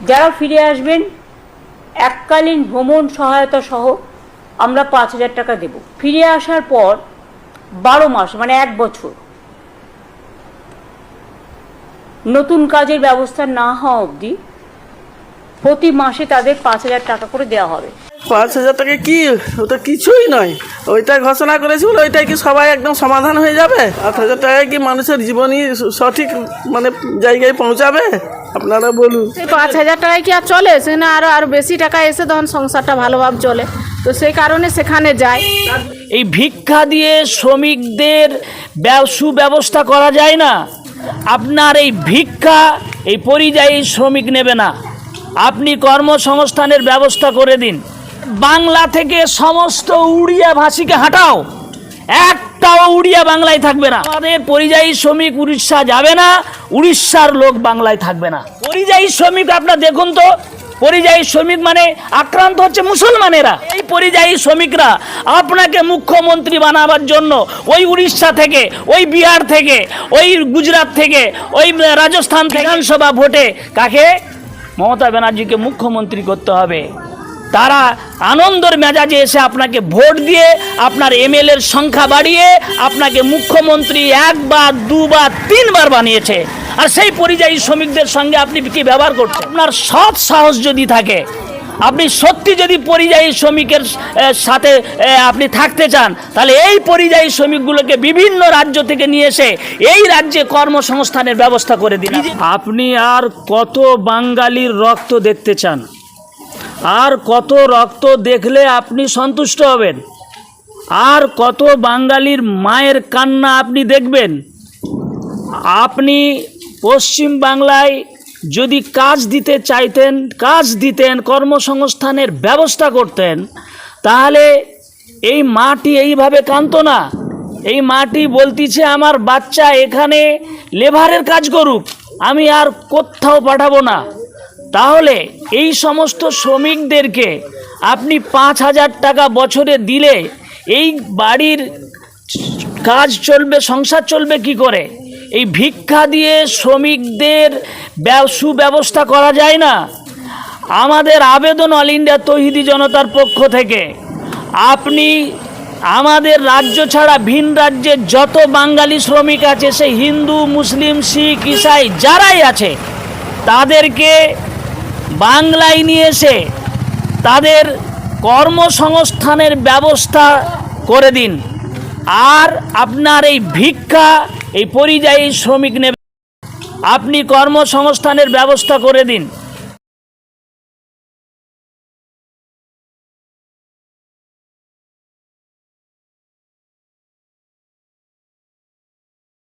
যারা ফিরে আসবেন, এককালীন ভ্রমণ সহায়তা সহ আমরা পাঁচ হাজার টাকা দেব। ফিরে আসার পর বারো মাস মানে এক বছর। নতুন কাজের ব্যবস্থা না হওয়া অবধি প্রতি মাসে তাদের পাঁচ হাজার টাকা করে দেওয়া হবে। পাঁচ হাজার টাকা কি? ওটা কিছুই নয়। ওইটা ঘোষণা করেছিল ওইটাই কি সবাই একদম সমাধান হয়ে যাবে? পাঁচ হাজার টাকায় কি মানুষের জীবনই সঠিক মানে জায়গায় পৌঁছাবে? আপনারা বলুন। সেই পাঁচ হাজার টাকায় কি আর চলে? সেখানে আরও আরও বেশি টাকা এসে তখন সংসারটা ভালোভাবে চলে। তো সেই কারণে সেখানে যায়। এই ভিক্ষা দিয়ে শ্রমিকদের ব্যব- সুব্যবস্থা করা যায় না। আপনার এই ভিক্ষা এই পরিযায়ী শ্রমিক নেবে না। আপনি কর্মসংস্থানের ব্যবস্থা করে দিন। বাংলা থেকে সমস্ত উড়িয়া ভাষীকে হাঁটাও। একটাও উড়িয়া বাংলায় থাকবে না। আমাদের পরিযায়ী শ্রমিক উড়িষ্যা যাবে না, উড়িষ্যার লোক বাংলায় থাকবে না। পরিযায়ী শ্রমিক, আপনার দেখুন তো, পরিযায়ী শ্রমিক মানে আক্রান্ত হচ্ছে মুসলমানেরা। এই পরিযায়ী শ্রমিকরা আপনাকে মুখ্যমন্ত্রী বানাবার জন্য ওই উড়িষ্যা থেকে, ওই বিহার থেকে, ওই গুজরাট থেকে, ওই রাজস্থান বিধানসভা ভোটে কাকে? মমতা ব্যানার্জিকে মুখ্যমন্ত্রী করতে হবে। তারা আনন্দের মেজাজে এসে আপনাকে ভোট দিয়ে আপনার এমএলএর সংখ্যা বাড়িয়ে আপনাকে মুখ্যমন্ত্রী একবার, দুবার, তিনবার বানিয়েছে। আর সেই পরিযায়ী শ্রমিকদের সঙ্গে আপনি কি ব্যবহার করছেন? আপনার সৎ সাহস যদি থাকে, আপনি সত্যি যদি পরিযায়ী শ্রমিকের সাথে আপনি থাকতে চান, তাহলে এই পরিযায়ী শ্রমিকগুলোকে বিভিন্ন রাজ্য থেকে নিয়ে এসে এই রাজ্যে কর্মসংস্থানের ব্যবস্থা করে দিন। আপনি আর কত বাঙালির রক্ত দেখতে চান? আর কত রক্ত দেখলে আপনি সন্তুষ্ট হবেন? আর কত বাঙালির মায়ের কান্না আপনি দেখবেন? আপনি পশ্চিম বাংলায় যদি কাজ দিতে চাইতেন, কাজ দিতেন, কর্মসংস্থানের ব্যবস্থা করতেন, তাহলে এই মাটি এইভাবে কাঁদতো না? এই মাটি বলতিছে, আমার বাচ্চা এখানে লেভারের কাজ করুক, আমি আর কোথাও পাঠাবো না। তাহলে এই সমস্ত শ্রমিকদেরকে আপনি পাঁচ হাজার টাকা বছরে দিলে এই বাড়ির কাজ চলবে, সংসার চলবে কি করে? এই ভিক্ষা দিয়ে শ্রমিকদের ব্যব- সুব্যবস্থা করা যায় না। আমাদের আবেদন অল ইন্ডিয়া তহিদি জনতার পক্ষ থেকে। আপনি আমাদের রাজ্য ছাড়া ভিন রাজ্যের যত বাঙালি শ্রমিক আছে, সে হিন্দু, মুসলিম, শিখ, ইসাই যারাই আছে, তাদেরকে বাংলায় নিয়ে এসে তাদের কর্মসংস্থানের ব্যবস্থা করে দিন। আর আপনার এই ভিক্ষা, এই পরিযায়ী শ্রমিক নেবে। আপনি কর্মসংস্থানের ব্যবস্থা করে দিন।